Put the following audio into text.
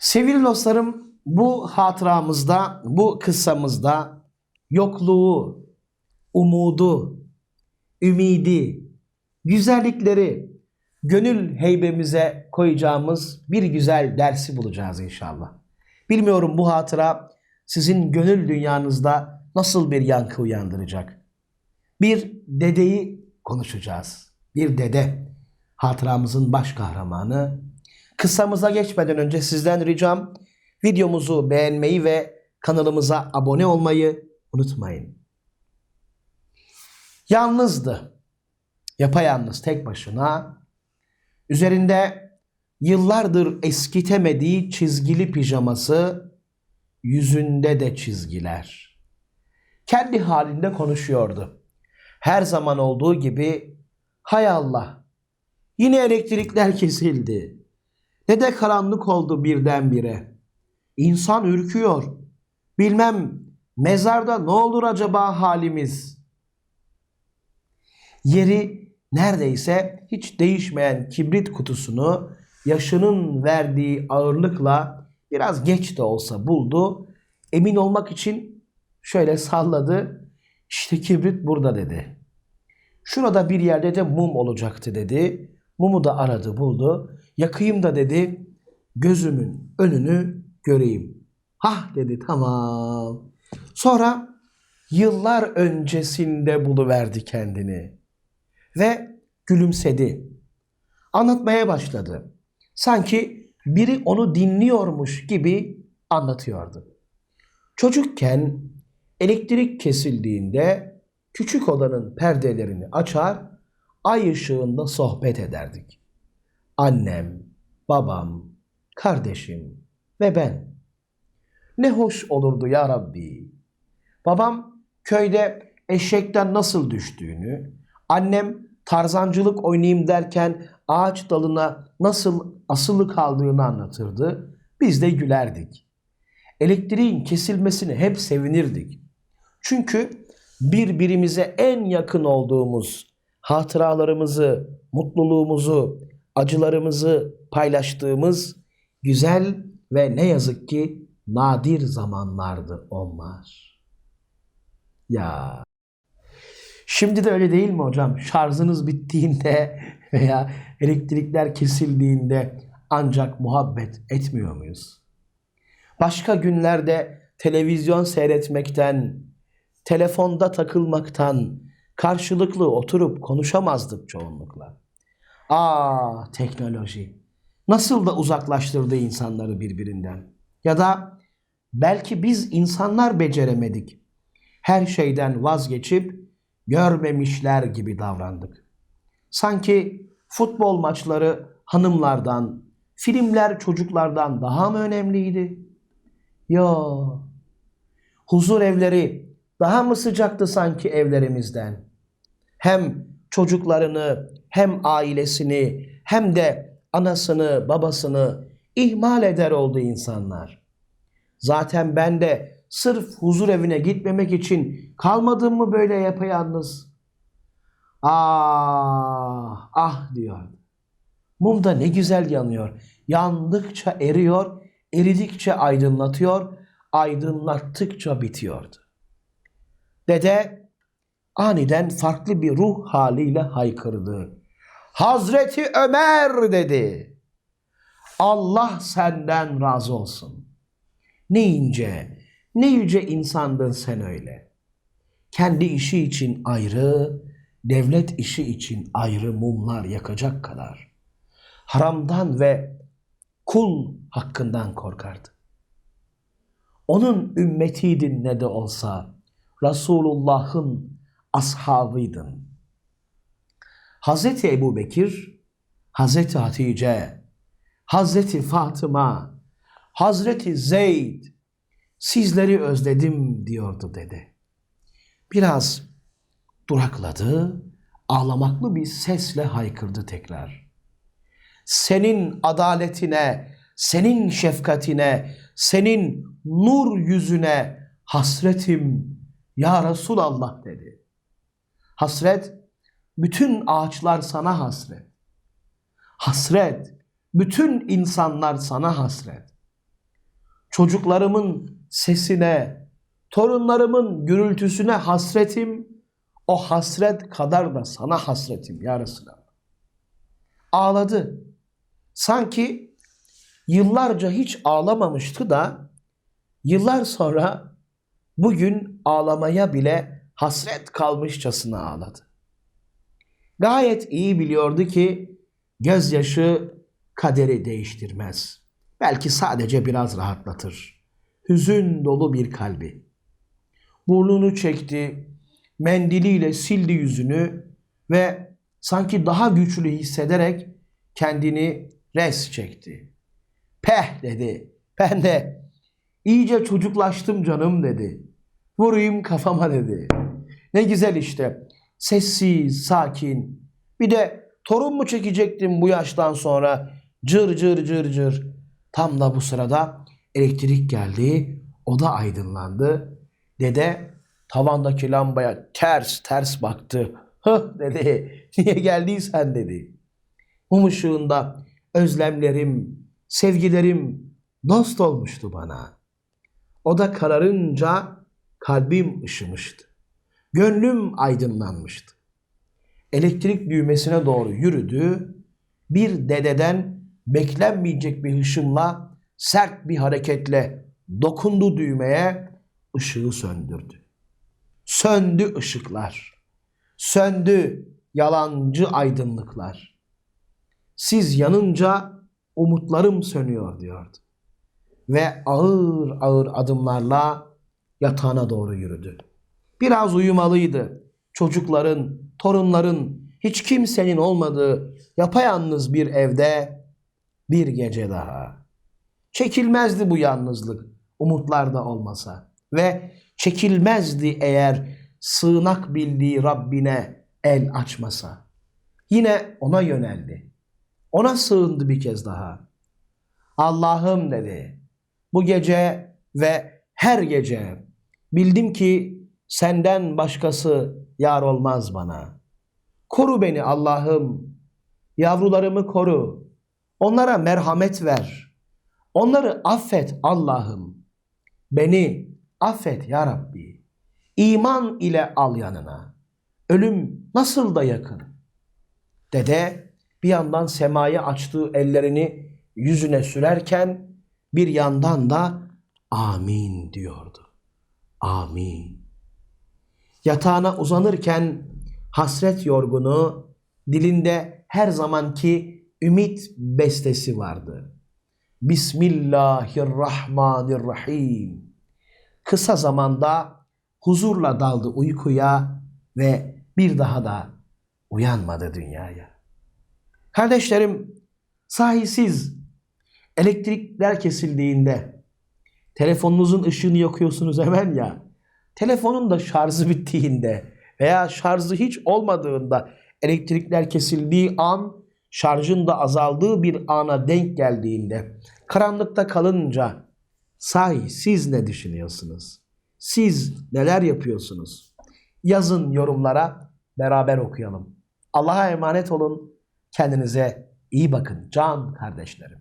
Sevgili dostlarım bu hatıramızda, bu kıssamızda yokluğu, umudu, ümidi, güzellikleri gönül heybemize koyacağımız bir güzel dersi bulacağız inşallah. Bilmiyorum bu hatıra sizin gönül dünyanızda nasıl bir yankı uyandıracak. Bir dedeyi konuşacağız. Bir dede. Hatıramızın baş kahramanı. Kıssamıza geçmeden önce sizden ricam videomuzu beğenmeyi ve kanalımıza abone olmayı unutmayın. Yalnızdı. Yapayalnız tek başına. Üzerinde yıllardır eskitemediği çizgili pijaması, yüzünde de çizgiler. Kendi halinde konuşuyordu. Her zaman olduğu gibi hay Allah yine elektrikler kesildi. Ne de karanlık oldu birdenbire. İnsan ürküyor. Bilmem mezarda ne olur acaba halimiz? Yeri neredeyse hiç değişmeyen kibrit kutusunu yaşının verdiği ağırlıkla biraz geç de olsa buldu. Emin olmak için şöyle salladı. İşte kibrit burada dedi. Şurada bir yerde de mum olacaktı dedi. Mumu da aradı buldu. Yakayım da dedi. Gözümün önünü göreyim. Hah dedi tamam. Sonra yıllar öncesinde buluverdi kendini. Ve gülümsedi. Anlatmaya başladı. Sanki biri onu dinliyormuş gibi anlatıyordu. Çocukken elektrik kesildiğinde küçük odanın perdelerini açar, ay ışığında sohbet ederdik. Annem, babam, kardeşim ve ben. Ne hoş olurdu ya Rabbi. Babam köyde eşekten nasıl düştüğünü, annem tarzancılık oynayayım derken ağaç dalına nasıl asılı kaldığını anlatırdı. Biz de gülerdik. Elektriğin kesilmesine hep sevinirdik. Çünkü birbirimize en yakın olduğumuz hatıralarımızı, mutluluğumuzu, acılarımızı paylaştığımız güzel ve ne yazık ki nadir zamanlardı onlar. Ya Şimdi de öyle değil mi hocam? Şarjınız bittiğinde veya elektrikler kesildiğinde ancak muhabbet etmiyor muyuz? Başka günlerde televizyon seyretmekten, telefonda takılmaktan karşılıklı oturup konuşamazdık çoğunlukla. Aa teknoloji nasıl da uzaklaştırdı insanları birbirinden. Ya da belki biz insanlar beceremedik. Her şeyden vazgeçip görmemişler gibi davrandık. Sanki futbol maçları hanımlardan, filmler çocuklardan daha mı önemliydi? Yo. Huzur evleri daha mı sıcaktı sanki evlerimizden? Hem çocuklarını, hem ailesini, hem de anasını, babasını ihmal eder oldu insanlar. Zaten ben de sırf huzur evine gitmemek için kalmadım mı böyle yapayalnız? Ah, ah diyor. Mum da ne güzel yanıyor. Yandıkça eriyor, eridikçe aydınlatıyor, aydınlattıkça bitiyordu. Dede aniden farklı bir ruh haliyle haykırdı. Hazreti Ömer dedi. Allah senden razı olsun. Ne ince, ne yüce insandın sen öyle. Kendi işi için ayrı, devlet işi için ayrı mumlar yakacak kadar. Haramdan ve kul hakkından korkardı. Onun ümmetiydin ne de olsa, Resulullah'ın ashabıydın. Hazreti Ebu Bekir, Hazreti Hatice, Hazreti Fatıma, Hazreti Zeyd, sizleri özledim diyordu dedi. Biraz durakladı, ağlamaklı bir sesle haykırdı tekrar. Senin adaletine, senin şefkatine, senin nur yüzüne hasretim ya Resulallah dedi. Hasret, bütün ağaçlar sana hasret. Hasret, bütün insanlar sana hasret. çocuklarımın sesine, torunlarımın gürültüsüne hasretim, o hasret kadar da sana hasretim ya. Ağladı. Sanki yıllarca hiç ağlamamıştı da yıllar sonra bugün ağlamaya bile hasret kalmışçasına ağladı. Gayet iyi biliyordu ki gözyaşı kaderi değiştirmez. Belki sadece biraz rahatlatır. Hüzün dolu bir kalbi. Burnunu çekti, mendiliyle sildi yüzünü ve sanki daha güçlü hissederek kendini res çekti. Peh dedi. Ben de iyice çocuklaştım canım dedi. Vurayım kafama dedi. Ne güzel işte. Sessiz, sakin. Bir de torun mu çekecektim bu yaştan sonra? Cır cır cır cır. Tam da bu sırada elektrik geldi. Oda aydınlandı. Dede tavandaki lambaya ters ters baktı. Hıh dedi. Niye geldiysen dedi. Mum ışığında özlemlerim, sevgilerim dost olmuştu bana. O da kararınca kalbim ışımıştı. Gönlüm aydınlanmıştı. Elektrik düğmesine doğru yürüdü. Bir dededen beklenmeyecek bir hışımla sert bir hareketle dokundu düğmeye, ışığı söndürdü. Söndü ışıklar. Söndü yalancı aydınlıklar. Siz yanınca umutlarım sönüyor diyordu. Ve ağır ağır adımlarla yatağına doğru yürüdü. Biraz uyumalıydı. Çocukların, torunların, hiç kimsenin olmadığı yapayalnız bir evde bir gece daha. Çekilmezdi bu yalnızlık umutlar da olmasa. Ve çekilmezdi eğer sığınak bildiği Rabbine el açmasa. Yine ona yöneldi. Ona sığındı bir kez daha. Allah'ım dedi. Bu gece ve her gece bildim ki senden başkası yar olmaz bana. Koru beni Allah'ım. Yavrularımı koru. Onlara merhamet ver. Onları affet Allah'ım. Beni affet ya Rabbi. İman ile al yanına. Ölüm nasıl da yakın. Dede bir yandan semaya açtığı ellerini yüzüne sürerken bir yandan da amin diyordu. Amin. Yatağına uzanırken hasret yorgunu dilinde her zamanki ümit bestesi vardı. Bismillahirrahmanirrahim. Kısa zamanda huzurla daldı uykuya ve bir daha da uyanmadı dünyaya. Kardeşlerim, sahi siz elektrikler kesildiğinde telefonunuzun ışığını yakıyorsunuz hemen ya. Telefonun da şarjı bittiğinde veya şarjı hiç olmadığında elektrikler kesildiği an şarjın da azaldığı bir ana denk geldiğinde karanlıkta kalınca sahi siz ne düşünüyorsunuz? Siz neler yapıyorsunuz? Yazın yorumlara beraber okuyalım. Allah'a emanet olun. Kendinize iyi bakın can kardeşlerim.